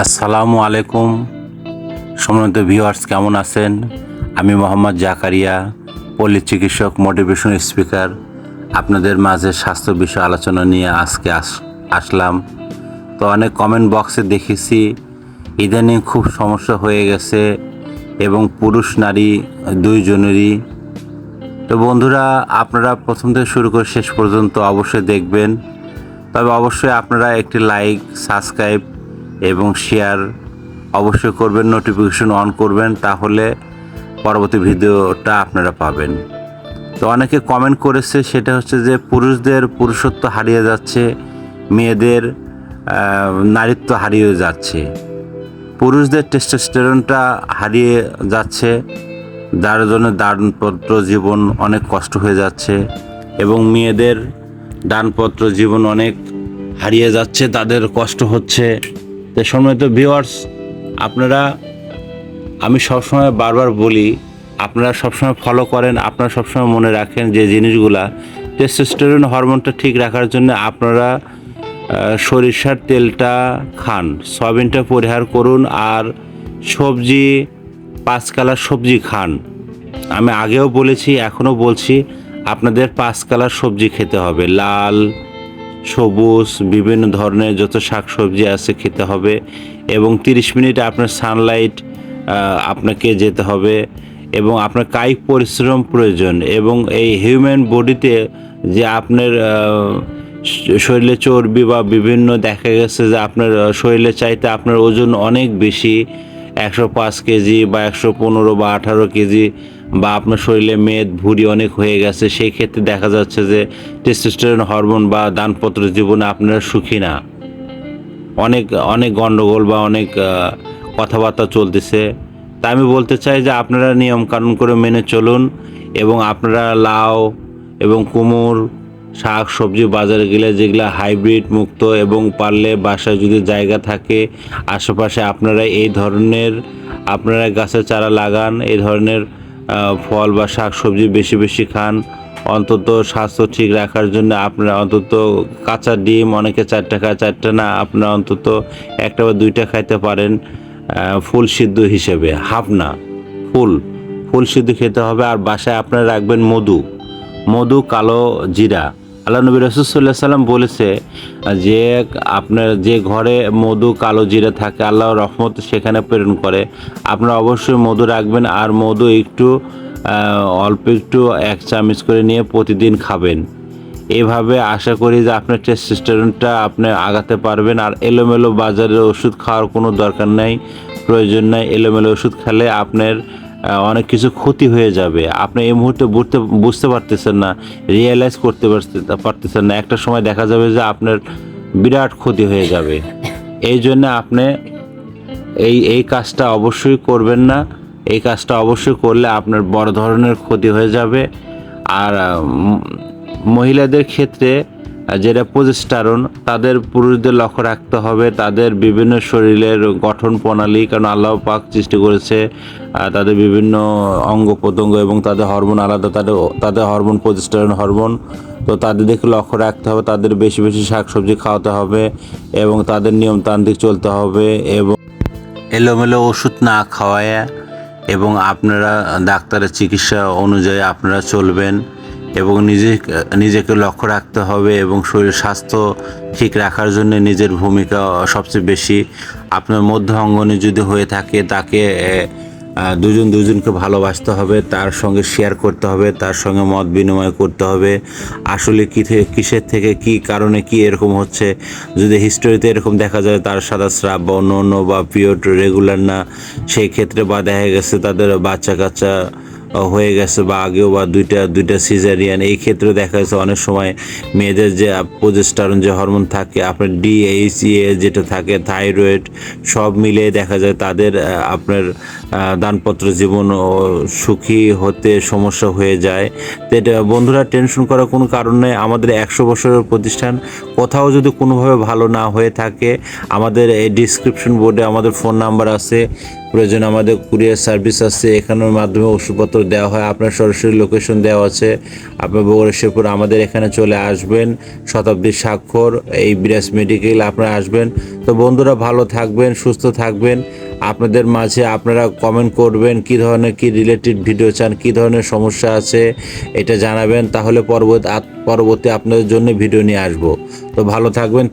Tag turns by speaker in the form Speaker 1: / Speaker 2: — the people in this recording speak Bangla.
Speaker 1: আসসালামু আলাইকুম। সম্মানিত ভিউয়ার্স, কেমন আছেন? আমি মোহাম্মদ জাকারিয়া, পল্লী চিকিৎসক মোটিভেশন স্পিকার আপনাদের মাঝে স্বাস্থ্য বিষয় আলোচনা নিয়ে আজকে আস, আসলাম। তো অনেক কমেন্ট বক্সে দেখেছি, ইদানিং খুব সমস্যা হয়ে গেছে এবং পুরুষ নারী দুইজনেরই। তো বন্ধুরা, আপনারা প্রথম থেকে শুরু করে শেষ পর্যন্ত অবশ্যই দেখবেন। তবে অবশ্যই আপনারা একটি লাইক সাবস্ক্রাইব এবং শেয়ার অবশ্যই করবেন নোটিফিকেশন অন করবেন, তাহলে পরবর্তী ভিডিওটা আপনারা পাবেন। তো অনেকে কমেন্ট করেছে, সেটা হচ্ছে যে পুরুষদের পুরুষত্ব হারিয়ে যাচ্ছে, মেয়েদের নারীত্ব হারিয়ে যাচ্ছে। পুরুষদের টেস্টোস্টেরনটা হারিয়ে যাচ্ছে, যার জন্য দানপত্র জীবন অনেক কষ্ট হয়ে যাচ্ছে, এবং মেয়েদের দানপত্র জীবন অনেক হারিয়ে যাচ্ছে, তাদের কষ্ট হচ্ছে। তো সম্মানিত ভিউয়ার্স আপনারা, আমি সবসময় বারবার বলি, আপনারা সবসময় ফলো করেন, আপনারা সবসময় মনে রাখেন যে জিনিসগুলা টেস্টোস্টেরন হরমোনটা ঠিক রাখার জন্য আপনারা সরিষার তেলটা খান, সয়াবিনটা পরিহার করুন আর সবজি পাঁচ কালার সবজি খান। আমি আগেও বলেছি, এখনও বলছি, আপনাদের পাঁচ কালার সবজি খেতে হবে, লাল সবুজ, বিভিন্ন ধরনের যত শাকসবজি আছে খেতে হবে এবং তিরিশ মিনিট আপনার সানলাইট আপনাকে যেতে হবে এবং আপনার কায়িক পরিশ্রম প্রয়োজন এবং এই হিউম্যান বডিতে যে আপনার শরীরে চর্বি বা বিভিন্ন দেখা গেছে যে আপনার শরীরে চাইতে আপনার ওজন অনেক বেশি একশো পাঁচ কেজি বা একশো পনেরো বা আঠারো কেজি বা আপনার শরীরে মেদ, ভুঁড়ি অনেক হয়ে গেছে, সেই ক্ষেত্রে দেখা যাচ্ছে যে টেস্টোস্টেরন হরমোন বা দানপত্র জীবনে আপনারা সুখী না। অনেক অনেক গণ্ডগোল বা অনেক কথাবার্তা চলতেছে। তা আমি বলতে চাই যে আপনারা নিয়ম কানুন করে মেনে চলুন এবং আপনারা লাউ এবং কুমড় শাক, সবজি বাজারে গেলে যেগুলো হাইব্রিড মুক্ত এবং পারলে বাসায় যদি জায়গা থাকে, আশেপাশে আপনারা এই ধরনের, আপনারা গাছের চারা লাগান, এই ধরনের ফল বা শাক, সবজি বেশি বেশি খান। অন্তত স্বাস্থ্য ঠিক রাখার জন্য আপনারা অন্তত কাঁচা ডিম, অনেকে চারটা খায়, চারটা না, আপনারা অন্তত একটা বা দুইটা খাইতে পারেন ফুল সিদ্ধ হিসেবে, হাফ না, ফুল। ফুল সিদ্ধ খেতে হবে আর বাসায় আপনারা রাখবেন মধু মধু, কালো জিরা। আল্লাহ নবী রসুল্লাহ সাল্লাম বলেছে যে আপনার যে ঘরে মধু, কালো জিরা থাকে আল্লাহ রহমত সেখানে প্রেরণ করে। আপনারা অবশ্যই মধু রাখবেন আর মধু একটু অল্প একটু এক চামচ করে নিয়ে প্রতিদিন খাবেন। এভাবে আশা করি যে আপনার টেস্ট টেস্টোস্টেরনটা আপনি আগাতে পারবেন আর এলোমেলো বাজারের ওষুধ খাওয়ার কোনো দরকার নেই, প্রয়োজন নাই। এলোমেলো ওষুধ খেলে আপনার অনেক কিছু ক্ষতি হয়ে যাবে। আপনি এই মুহূর্তে বুঝতে বুঝতে পারতেছেন না রিয়েলাইজ করতে পারতে- পারতেছেন না। একটা সময় দেখা যাবে যে আপনার বিরাট ক্ষতি হয়ে যাবে। এই জন্য আপনি এই এই কাজটা অবশ্যই করবেন না। এই কাজটা অবশ্যই করলে আপনার বড় ধরনের ক্ষতি হয়ে যাবে। আর মহিলাদের ক্ষেত্রে যেটা প্রতিষ্ঠারণ, তাদের পুরুষদের লক্ষ্য রাখতে হবে, তাদের বিভিন্ন শরীরের গঠন প্রণালী, কারণ আল্লাহ পাক সৃষ্টি করেছে তাদের বিভিন্ন অঙ্গ প্রত্যঙ্গ এবং তাদের হরমোন আলাদা, তাদের তাদের হরমোন প্রতিষ্ঠারণ হরমোন। তো তাদের দেখে লক্ষ্য রাখতে হবে, তাদের বেশি বেশি শাকসবজি খাওয়াতে হবে এবং তাদের নিয়মতান্ত্রিক চলতে হবে এবং এলোমেলো ওষুধ না খাওয়ায় এবং আপনারা ডাক্তারের চিকিৎসা অনুযায়ী আপনারা চলবেন। এবং নিজে, নিজেকে লক্ষ্য রাখতে হবে এবং শরীর স্বাস্থ্য ঠিক রাখার জন্য নিজের ভূমিকা সবচেয়ে বেশি। আপনার মধ্য অঙ্গনে যদি হয়ে থাকে, তাকে দুজন দুজনকে ভালোবাসতে হবে, তার সঙ্গে শেয়ার করতে হবে, তার সঙ্গে মত বিনিময় করতে হবে। আসলে কী থেকে কিসের থেকে কি কারণে কি এরকম হচ্ছে? যদি হিস্টোরিতে এরকম দেখা যায়, তার সাদা স্রাব বা অন্য অন্য বা পিরিয়ড রেগুলার না, সেই ক্ষেত্রে বা দেখা গেছে তাদের বাচ্চা কাচ্চা হয়ে গেছে বা আগেও বা দুইটা দুইটা সিজারিয়ান এই ক্ষেত্রে দেখা যাচ্ছে অনেক সময় মেয়েদের যে প্রজেস্টারন যে হরমোন থাকে, আপনার ডিএইচইএ যেটা থাকে থাইরয়েড সব মিলিয়ে দেখা যায় তাদের আপনার দানপত্র জীবন সুখী হতে সমস্যা হয়ে যায়। তো এটা বন্ধুরা টেনশন করার কোনো কারণ নেই। আমাদের একশো বছরের প্রতিষ্ঠান, কোথাও যদি কোনোভাবে ভালো না হয়ে থাকে, আমাদের এই ডিসক্রিপশন বোর্ডে আমাদের ফোন নাম্বার আছে। প্রয়োজন আমাদের কুরিয়ার সার্ভিস আছে, এখানের মাধ্যমে ওষুধপত্র দেওয়া হয়, আপনার সরাসরি লোকেশন দেওয়া আছে। আপনার বগুড়া শেরপুর আমাদের এখানে চলে আসবেন, শতাব্দী স্বাক্ষর, এই বিরাজ মেডিকেল আপনারা আসবেন। তো বন্ধুরা ভালো থাকবেন, সুস্থ থাকবেন। আপনাদের মাঝে আপনারা কমেন্ট করবেন, কি ধরনের, কি রিলেটেড ভিডিও চান, কি ধরনের সমস্যা আছে, এটা জানাবেন। তাহলে পরবর্তী পরবর্তী আপনাদের জন্য ভিডিও নিয়ে আসব। তো ভালো থাকবেন।